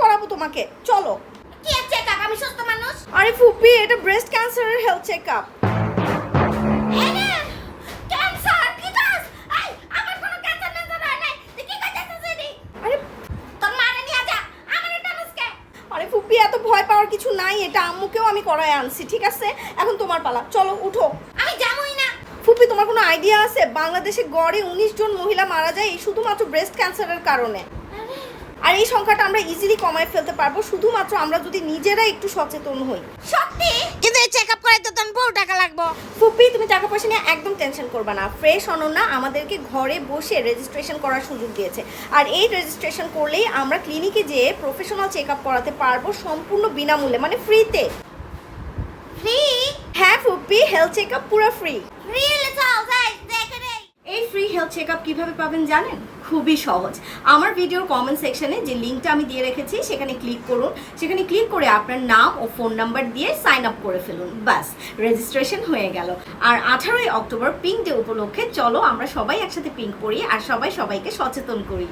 করাবো তোমাকে। চলো। কি আর চেক আমি সুস্থ মানুষ? আরে ফুপি এটা ব্রেস্ট ক্যান্সারের হেলথ চেক আপ এনে ক্যান্সার কি কাজ আই আমার কোনো ক্যান্সার ম্যান্সার নাই। তুই কি করতেছিস এডি আরে তোর মারে নিয়ে যা আমার এটা নুসকে আরে ফুপি এত ভয় পাওয়ার কিছু নাই এটা আম্মুকেও আমি করায় আনছি ঠিক আছে? এখন তোমার পালা। চলো উঠো। আমি যাবই না। ফুপি তোমার কোনো আইডিয়া আছে? বাংলাদেশে গড়ে উনিশ জন মহিলা মারা যায় শুধুমাত্র ব্রেস্ট ক্যান্সারের কারণে। আর এই সংখ্যাটা আমরা ইজিলি কমায় ফেলতে পারব শুধুমাত্র আমরা যদি নিজেরা একটু সচেতন হই। সত্যি? কিন্তু এই চেক আপ করাইতে তোর বহু টাকা লাগবো। ফুপি তুমি টাকা পয়সা নিয়ে একদম টেনশন করবে না। ফ্রেশ অনন্যা আমাদেরকে ঘরে বসে রেজিস্ট্রেশন করার সুযোগ দিয়েছে। আর এই রেজিস্ট্রেশন করলেই আমরা ক্লিনিকে যেয়ে প্রফেশনাল চেক আপ করাতে পারব সম্পূর্ণ বিনামূল্যে মানে ফ্রিতে ফ্রি হ্যাঁ ফুপি হেলথ চেক আপ পুরো ফ্রি রিয়েল চাও যাই দেখে রে এই ফ্রি হেলথ চেক আপ কীভাবে পাবেন জানেন? খুবই সহজ। আমার ভিডিওর কমেন্ট সেকশনে যে লিঙ্কটা আমি দিয়ে রেখেছি, সেখানে ক্লিক করুন। সেখানে ক্লিক করে আপনার নাম ও ফোন নাম্বার দিয়ে সাইন আপ করে ফেলুন। বাস রেজিস্ট্রেশন হয়ে গেল। আর আঠারোই অক্টোবর পিঙ্ক ডে উপলক্ষে চলো আমরা সবাই একসাথে পিঙ্ক করি আর সবাই সবাইকে সচেতন করি।